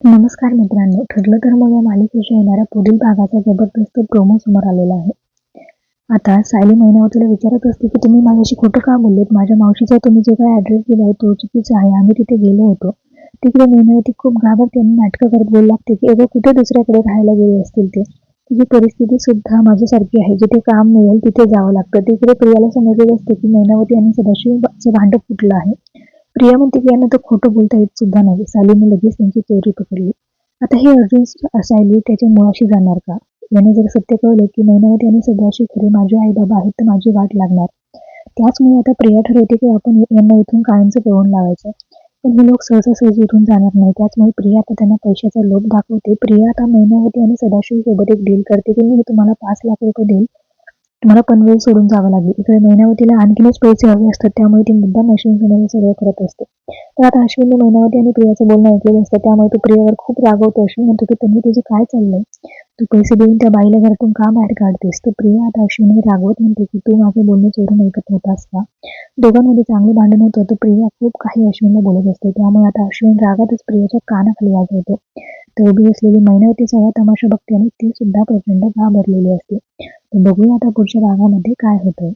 नमस्कार मित्रांनो. ठरलं तर मग या मालिकेच्या येणाऱ्या पुढील भागाचा जबरदस्त प्रोमो समोर आलेला आहे. आता सायली महिनावतीला विचारत असते की तुम्ही माझ्याशी खोटं का बोललेत? माझ्या मावशीचा तुम्ही जो काय ऍड्रेस आहे तो चुकीचा आहे. आम्ही तिथे गेलो होतो. तिकडे महिनावती खूप घाबरते आणि नाटकं करत बोलू लागते की अगं कुठे दुसऱ्याकडे राहायला गेले असतील ते? तिची परिस्थिती सुद्धा माझ्यासारखी आहे. जिथे काम मिळेल तिथे जावं लागतं. तिकडे प्रियाला समजलेलं असते की महिनावती आणि सदाशिवचं भांडं फुटलं आहे. प्रिया म्हणते की यांना तर खोटं बोलता येत सुद्धा नाही. सालीने लगेच त्यांची चोरी पकडली. आता हे अर्जुन सायली त्याच्या मुळाशी जाणार का? याने जर सत्य कळलं की महिनावती आणि सदाशिव खरे माझे आई बाबा आहेत तर माझी वाट लागणार. त्याचमुळे आता प्रिया ठरवते की आपण यांना इथून कायमचं पळून लावायचं. पण हे लोक सहसा इथून जाणार नाही. त्याचमुळे प्रिया आता त्यांना पैशाचा लोभ दाखवते. प्रिया आता महिनावती आणि सदाशिव सोबत एक डील करते की मी तुम्हाला पाच लाख रुपये देईल. तुम्हाला पनवेल सोडून जावं लागेल. इकडे महिनावतीला आणखीनच पैसे हवे असतात त्यामुळे ती मुद्दा मशीन समोर करत असते. तर आता अश्विनने महिनावती आणि प्रियाचं बोलणं ऐकलेलं असतं त्यामुळे तो प्रियावर खूप रागवतो अश्विन म्हणतो की तुम्ही तुझं काय चाललंय? तू पैसे देऊन त्या बाईला घरातून का बाहेर काढतेस? तर प्रिया आता अश्विनवर रागवत म्हणते की तू माझं बोलणं चोरून ऐकत होतास का? दोघांमध्ये चांगलं भांडण होतं तर प्रिया खूप काही अश्विनला बोलत असते. त्यामुळे आता अश्विन रागातच प्रियाच्या कानाखाली वाजवतो तर उभी असलेली महिनावती सगळा तमाशा बघते आणि ती सुद्धा प्रचंड घाबरलेली असते. बघूया आता पुढच्या भागामध्ये काय होतंय.